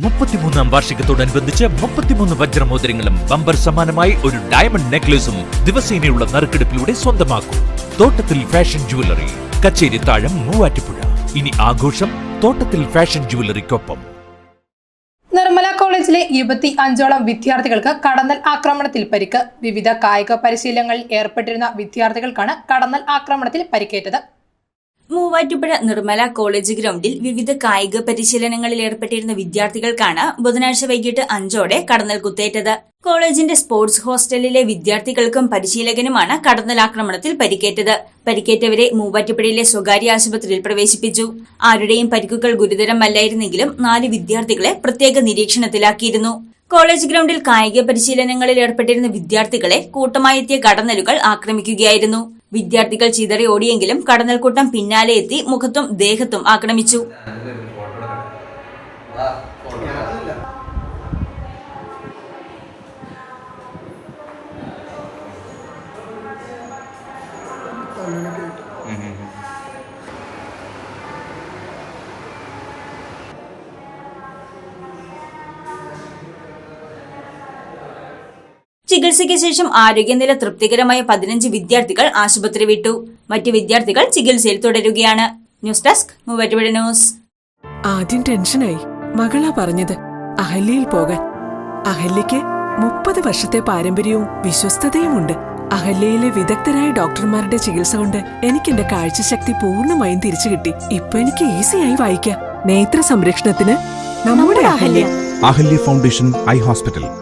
മുപ്പത്തിമൂന്നാം വാർഷികത്തോടനുബന്ധിച്ച് മുപ്പത്തിമൂന്ന് വജ്രമോതിരങ്ങളും ബമ്പർ സമാനമായി ഒരു ഡയമണ്ട് നെക്ലേസും ദിവസേനയുള്ള നറുക്കെടുപ്പിലൂടെ സ്വന്തമാക്കും. തോട്ടത്തിൽ ഫാഷൻ ജുവലറി കച്ചേരി താഴം മൂവാറ്റുപുഴ. ഇനി ആഘോഷം തോട്ടത്തിൽ ഫാഷൻ ജുവലറിക്കൊപ്പം നിർമ്മല കോളേജിലെ ഇരുപത്തി അഞ്ചോളം വിദ്യാർത്ഥികൾക്ക് കടന്നൽ ആക്രമണത്തിൽ പരിക്ക്. വിവിധ കായിക പരിശീലനങ്ങളിൽ ഏർപ്പെട്ടിരുന്ന വിദ്യാർത്ഥികൾക്കാണ് കടന്നൽ ആക്രമണത്തിൽ പരിക്കേറ്റത്. മൂവാറ്റുപുഴ നിർമ്മല കോളേജ് ഗ്രൗണ്ടിൽ വിവിധ കായിക പരിശീലനങ്ങളിൽ ഏർപ്പെട്ടിരുന്ന വിദ്യാർത്ഥികൾക്കാണ് ബുധനാഴ്ച വൈകിട്ട് അഞ്ചോടെ കടന്നൽ കുത്തേറ്റത്. കോളേജിന്റെ സ്പോർട്സ് ഹോസ്റ്റലിലെ വിദ്യാർത്ഥികൾക്കും പരിശീലകനുമാണ് കടന്നൽ ആക്രമണത്തിൽ പരിക്കേറ്റത്. പരിക്കേറ്റവരെ മൂവാറ്റുപുഴയിലെ സ്വകാര്യ ആശുപത്രിയിൽ പ്രവേശിപ്പിച്ചു. ആരുടെയും പരിക്കുകൾ ഗുരുതരമല്ലായിരുന്നെങ്കിലും നാല് വിദ്യാർത്ഥികളെ പ്രത്യേക നിരീക്ഷണത്തിലാക്കിയിരുന്നു. കോളേജ് ഗ്രൗണ്ടിൽ കായിക പരിശീലനങ്ങളിൽ ഏർപ്പെട്ടിരുന്ന വിദ്യാർത്ഥികളെ കൂട്ടമായെത്തിയ കടന്നലുകൾ ആക്രമിക്കുകയായിരുന്നു. വിദ്യാർത്ഥികൾ ചിതറി ഓടിയെങ്കിലും കടന്നൽക്കൂട്ടം പിന്നാലെ എത്തി മുഖത്തും ദേഹത്തും ആക്രമിച്ചു. ചികിത്സയ്ക്ക് ശേഷം ആരോഗ്യനില തൃപ്തികരമായ പതിനഞ്ച് വിദ്യാർത്ഥികൾ ആശുപത്രി വിട്ടു. മറ്റ് വിദ്യാർത്ഥികൾ ചികിത്സയിൽ തുടരുകയാണ്. News desk Muvattupuzha news. ആദ്യം ടെൻഷനായി. മകളാ പറഞ്ഞത് അഹല്യയിൽ പോകാൻ. അഹല്യയ്ക്ക് മുപ്പത് വർഷത്തെ പാരമ്പര്യവും വിശ്വസ്തതയുമുണ്ട്. അഹല്യയിലെ വിദഗ്ധരായ ഡോക്ടർമാരുടെ ചികിത്സ കൊണ്ട് എനിക്ക് എന്റെ കാഴ്ചശക്തി പൂർണമായും തിരിച്ചു കിട്ടി. ഇപ്പൊ എനിക്ക് ഈസിയായി വായിക്കാം. നേത്ര സംരക്ഷണത്തിന് നമ്മുടെ Ahalya. Ahalya foundation eye hospital.